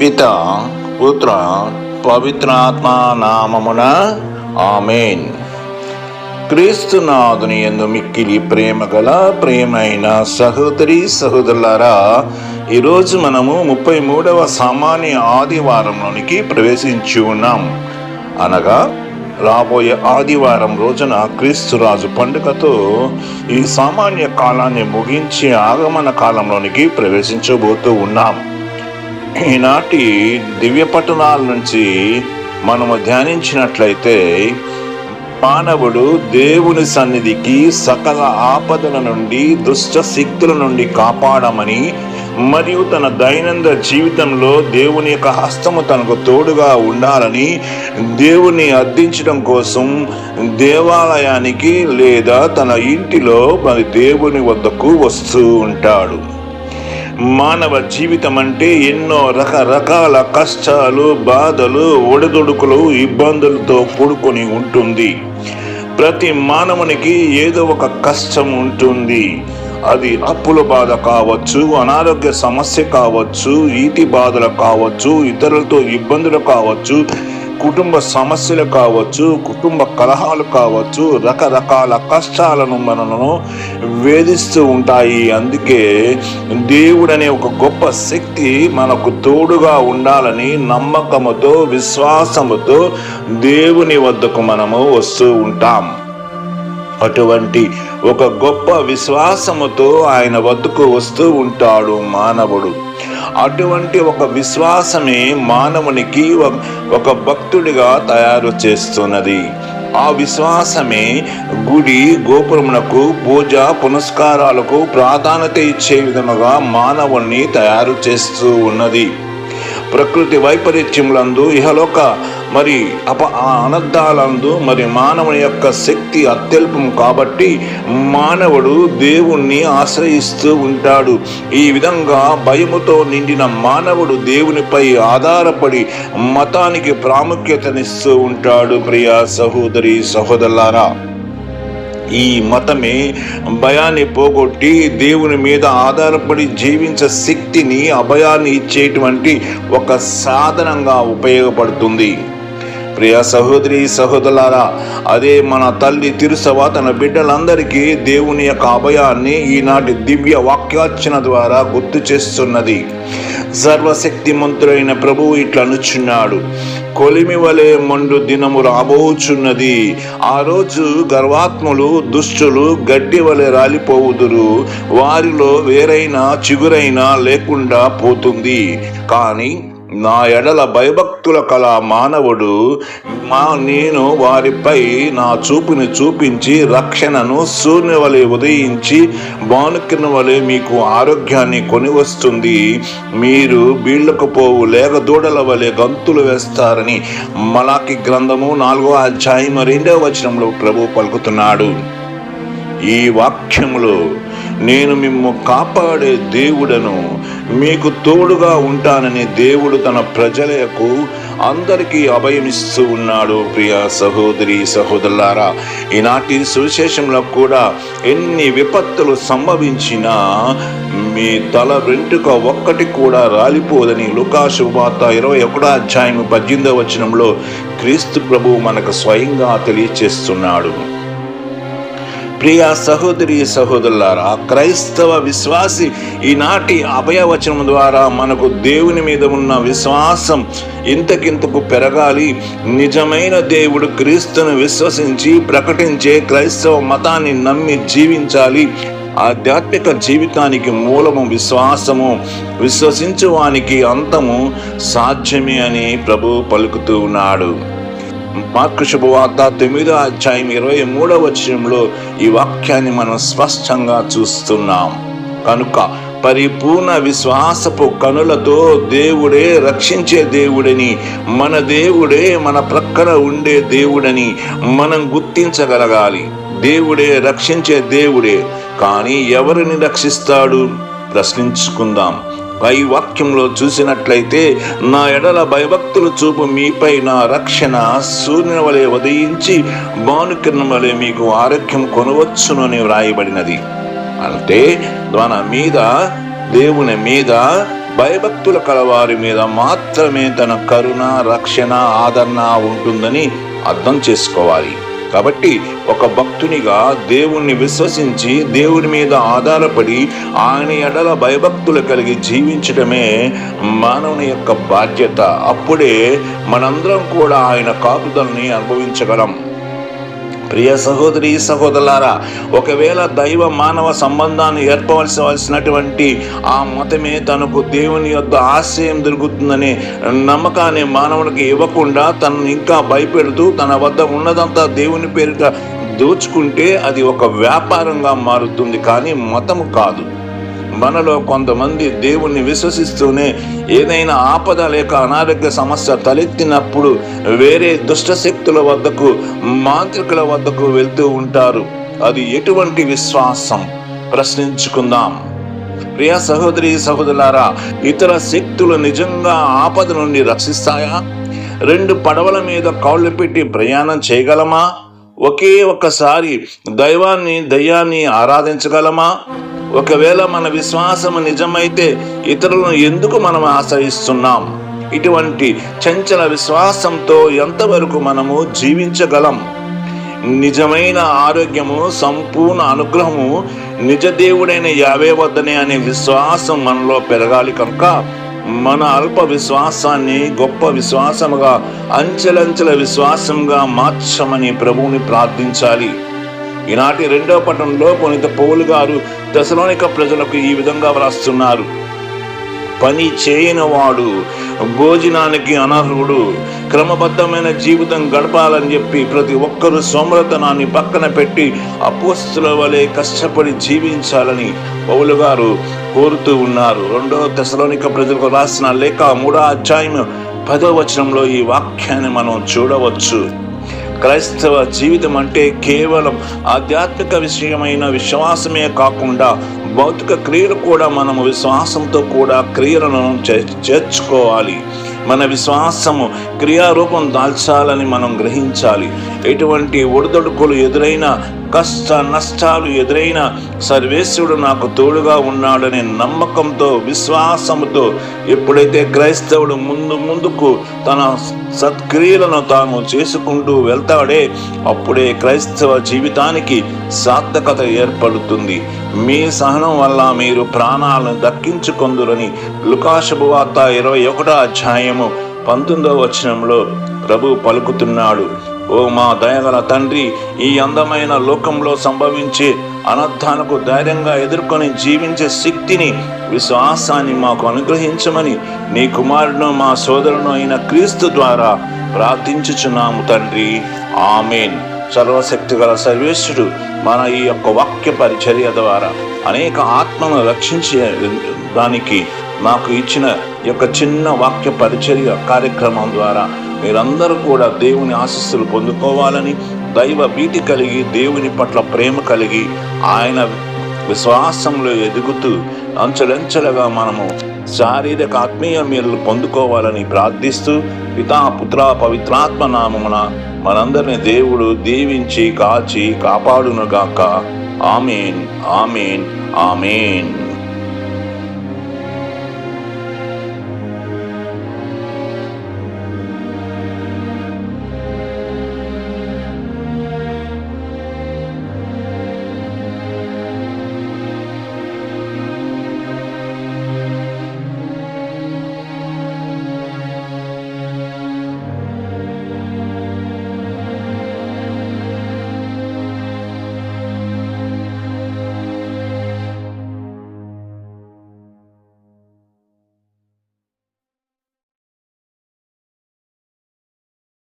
పిత పుత్ర పవిత్రాత్మ నామమున ఆమెన్. క్రీస్తునాథుని ఎందు మిక్కిలి ప్రేమ గల ప్రేమైన సహోదరి సహోదరులారా ఈరోజు మనము ముప్పై మూడవ సామాన్య ఆదివారంలోనికి ప్రవేశించి ఉన్నాం. అనగా రాబోయే ఆదివారం రోజున క్రీస్తురాజు పండుగతో ఈ సామాన్య కాలాన్ని ముగించి ఆగమన కాలంలోనికి ప్రవేశించబోతూ ఉన్నాం. ఈనాటి దివ్య పట్టణాల నుంచి మనము ధ్యానించినట్లయితే మానవుడు దేవుని సన్నిధికి సకల ఆపదల నుండి దుష్ట శక్తుల నుండి కాపాడమని మరియు తన దైనంద జీవితంలో దేవుని యొక్క హస్తము తనకు తోడుగా ఉండాలని దేవుని అర్థించడం కోసం దేవాలయానికి లేదా తన ఇంటిలో మరి దేవుని వద్దకు వస్తూ ఉంటాడు. మానవ జీవితం అంటే ఎన్నో రకరకాల కష్టాలు బాధలు ఒడిదుడుకులు ఇబ్బందులతో కూడుకొని ఉంటుంది. ప్రతి మానవునికి ఏదో ఒక కష్టం ఉంటుంది. అది అప్పుల బాధ కావచ్చు అనారోగ్య సమస్య కావచ్చు ఈతి బాధలు కావచ్చు ఇతరులతో ఇబ్బందులు కావచ్చు కుటుంబ సమస్యలు కావచ్చు కుటుంబ కలహాలు కావచ్చు రకరకాల కష్టాలను మనను వేధిస్తూ ఉంటాయి. అందుకే దేవుడనే ఒక గొప్ప శక్తి మనకు తోడుగా ఉండాలని నమ్మకముతో విశ్వాసముతో దేవుని వద్దకు మనము వస్తూ ఉంటాం. అటువంటి ఒక గొప్ప విశ్వాసముతో ఆయన వద్దకు వస్తూ ఉంటాడు మానవుడు. అటువంటి ఒక విశ్వాసమే మానవునికి ఒక- ఒక భక్తుడిగా తయారు చేస్తున్నది. ఆ విశ్వాసమే గుడి గోపురమునకు పూజ పునస్కారాలకు ప్రాధాన్యత ఇచ్చే విధముగా మానవుణ్ణి తయారు చేస్తూ ఉన్నది. ప్రకృతి వైపరీత్యములందు ఇహలోక మరి అప ఆ అనర్థాలందు మరి మానవుని యొక్క శక్తి అత్యల్పం కాబట్టి మానవుడు దేవుణ్ణి ఆశ్రయిస్తూ ఉంటాడు. ఈ విధంగా భయముతో నిండిన మానవుడు దేవునిపై ఆధారపడి మతానికి ప్రాముఖ్యతనిస్తూ ఉంటాడు. ప్రియ సహోదరి సహోదరులారా ఈ మతమే భయాన్ని పోగొట్టి దేవుని మీద ఆధారపడి జీవించే శక్తిని అభయాన్ని ఇచ్చేటువంటి ఒక సాధనంగా ఉపయోగపడుతుంది. ప్రియ సహోదరి సహోదరులారా అదే మన తల్లి తిరుసవ తన బిడ్డలందరికీ దేవుని యొక్క అభయాన్ని ఈనాటి దివ్య వాక్యార్చన ద్వారా గుర్తు చేస్తున్నది. సర్వశక్తి మంత్రులైన ప్రభువు ఇట్లా అనుచున్నాడు. కొలిమి వలె మండు దినము రాబోచున్నది. ఆ రోజు గర్వాత్ములు దుష్టులు గడ్డి వలె రాలిపోవుదురు. వారిలో వేరైన చిగురైనా లేకుండా పోతుంది. కానీ నా ఎడల భయభక్తుల కల మానవుడు మా నేను వారిపై నా చూపుని చూపించి రక్షణను సూర్యుని వలె ఉదయించి బానుకిన వలె మీకు ఆరోగ్యాన్ని కొని వస్తుంది మీరు బీళ్ళకు పోవు లేక దూడల వలె గంతులు వేస్తారని మలాకి గ్రంథము నాలుగో అధ్యాయం రెండవ వచనంలో ప్రభు పలుకుతున్నాడు. ఈ వాక్యములో నేను మిమ్ము కాపాడే దేవుడను మీకు తోడుగా ఉంటానని దేవుడు తన ప్రజలకు అందరికీ అభయమిస్తూ ఉన్నాడు ప్రియ సహోదరి సహోదరులారా. ఈనాటి సువిశేషంలో కూడా ఎన్ని విపత్తులు సంభవించినా మీ తల వెంట్రుక ఒక్కటి కూడా రాలిపోదని లుకాసు వార్త ఇరవై ఒకటో అధ్యాయం పద్దెనిమిదవ వచనంలో క్రీస్తు ప్రభువు మనకు స్వయంగా తెలియచేస్తున్నాడు. ప్రియ సహోదరి సహోదరులారా క్రైస్తవ విశ్వాసి ఈనాటి అభయవచనం ద్వారా మనకు దేవుని మీద ఉన్న విశ్వాసం ఇంతకింతకు పెరగాలి. నిజమైన దేవుడు క్రీస్తును విశ్వసించి ప్రకటించే క్రైస్తవ మతాన్ని నమ్మి జీవించాలి. ఆధ్యాత్మిక జీవితానికి మూలము విశ్వాసము. విశ్వసించువానికి అంతము సాధ్యమే అని ప్రభు పలుకుతూ ఉన్నాడు. మార్కు శుభవార్త తొమ్మిదో అధ్యాయం ఇరవై మూడవ వచనంలో ఈ వాక్యాన్ని మనం స్పష్టంగా చూస్తున్నాం. కనుక పరిపూర్ణ విశ్వాసపు కనులతో దేవుడే రక్షించే దేవుడని మన దేవుడే మన ప్రక్కన ఉండే దేవుడని మనం గుర్తించగలగాలి. దేవుడే రక్షించే దేవుడే కానీ ఎవరిని రక్షిస్తాడు? ప్రశ్నించుకుందాం. పై వాక్యంలో చూసినట్లయితే నా ఎడల భయభక్తులు చూపు మీపై నా రక్షణ సూర్యుని వలె ఉదయించి భానుకిరణం వలె మీకు ఆరోగ్యం కొనవచ్చును అని వ్రాయబడినది. అంటే మన మీద దేవుని మీద భయభక్తుల కలవారి మీద మాత్రమే తన కరుణ రక్షణ ఆదరణ ఉంటుందని అర్థం చేసుకోవాలి. కాబట్టి ఒక భక్తునిగా దేవుణ్ణి విశ్వసించి దేవుని మీద ఆధారపడి ఆయన ఎడల భయభక్తులు కలిగి జీవించడమే మానవుని యొక్క బాధ్యత. అప్పుడే మనందరం కూడా ఆయన కాపుదల్ని అనుభవించగలం. ప్రియ సహోదరి సహోదరులారా ఒకవేళ దైవ మానవ సంబంధాన్ని ఏర్పవలసినటువంటి ఆ మతమే తనకు దేవుని యొక్క ఆశ్రయం దొరుకుతుందనే నమ్మకాన్ని మానవునికి ఇవ్వకుండా తనను ఇంకా భయపెడుతూ తన వద్ద ఉన్నదంతా దేవుని పేరుగా దోచుకుంటే అది ఒక వ్యాపారంగా మారుతుంది. కానీ మతము కాదు. మనలో కొంతమంది దేవుణ్ణి విశ్వసిస్తూనే ఏదైనా ఆపద లేక అనారోగ్య సమస్య తలెత్తినప్పుడు వేరే దుష్ట శక్తుల వద్దకు మాంత్రికుల వద్దకు వెళ్తూ ఉంటారు. అది ఎటువంటి విశ్వాసం? ప్రశ్నించుకుందాం. ప్రియ సహోదరి సహోదరులారా ఇతర శక్తులు నిజంగా ఆపద నుండి రక్షిస్తాయా? రెండు పడవల మీద కాళ్ళు పెట్టి ప్రయాణం చేయగలమా? ఒకే ఒక్కసారి దైవాన్ని దయ్యాన్ని ఆరాధించగలమా? ఒకవేళ మన విశ్వాసం నిజమైతే ఇతరులను ఎందుకు మనం ఆశ్రయిస్తున్నాం? ఇటువంటి చంచల విశ్వాసంతో ఎంతవరకు మనము జీవించగలం? నిజమైన ఆరోగ్యము సంపూర్ణ అనుగ్రహము నిజ దేవుడైన యావే వద్దనే అనే విశ్వాసం మనలో పెరగాలి కనుక మన అల్ప విశ్వాసాన్ని గొప్ప విశ్వాసముగా అంచెలంచెల విశ్వాసంగా మార్చమని ప్రభువుని ప్రార్థించాలి. ఈనాటి రెండవ పట్టణంలో పునీత పౌలు గారు దశలోనిక ప్రజలకు ఈ విధంగా వ్రాస్తున్నారు. పని చేయనివాడు భోజనానికి అనర్హుడు క్రమబద్ధమైన జీవితం గడపాలని చెప్పి ప్రతి ఒక్కరూ సోమరతనాన్ని పక్కన పెట్టి అపోస్తుల వలె కష్టపడి జీవించాలని పౌలు గారు కోరుతూ ఉన్నారు. రెండో దశలోనిక ప్రజలకు రాసిన లేఖ మూడో అధ్యాయం పదో వచనంలో ఈ వాక్యాన్ని మనం చూడవచ్చు. క్రైస్తవ జీవితం అంటే కేవలం ఆధ్యాత్మిక విషయమైన విశ్వాసమే కాకుండా భౌతిక క్రియలు కూడా మనము విశ్వాసంతో కూడా క్రియలను చేర్చుకోవాలి. మన విశ్వాసము క్రియారూపం దాల్చాలని మనం గ్రహించాలి. ఎటువంటి ఒడిదొడుకులు ఎదురైన కష్ట నష్టాలు ఎదురైన సర్వేశ్వరుడు నాకు తోడుగా ఉన్నాడనే నమ్మకంతో విశ్వాసముతో ఎప్పుడైతే క్రైస్తవుడు ముందు ముందుకు తన సత్క్రియలను తాను చేసుకుంటూ వెళ్తాడే అప్పుడే క్రైస్తవ జీవితానికి సార్థకత ఏర్పడుతుంది. మీ సహనం వల్ల మీరు ప్రాణాలను దక్కించుకొందురని లుకాశుభవార్త ఇరవై ఒకటో అధ్యాయము పంతొమ్మిదవ వచనంలో ప్రభు పలుకుతున్నాడు. ఓ మా దయగల తండ్రి ఈ అందమైన లోకంలో సంభవించే అనర్థాలకు ధైర్యంగా ఎదుర్కొని జీవించే శక్తిని విశ్వాసాన్ని మాకు అనుగ్రహించమని నీ కుమారుడు మా సోదరును అయిన క్రీస్తు ద్వారా ప్రార్థించుచున్నాము తండ్రి. ఆమెన్. సర్వశక్తి గల సర్వేశ్వరుడు మన ఈ యొక్క వాక్య పరిచర్య ద్వారా అనేక ఆత్మను రక్షించే దానికి నాకు ఇచ్చిన ఈ యొక్క చిన్న వాక్య పరిచర్య కార్యక్రమం ద్వారా మీరందరూ కూడా దేవుని ఆశీస్సులు పొందుకోవాలని దైవ భీతి కలిగి దేవుని పట్ల ప్రేమ కలిగి ఆయన విశ్వాసంలో ఎదుగుతూ అంచెలంచెలుగా మనము శారీరక ఆత్మీయ మేలు పొందుకోవాలని ప్రార్థిస్తూ పితా పుత్ర పవిత్రాత్మ నామమున మనందరిని దేవుడు దీవించి కాచి కాపాడునుగాక. Amen amen amen.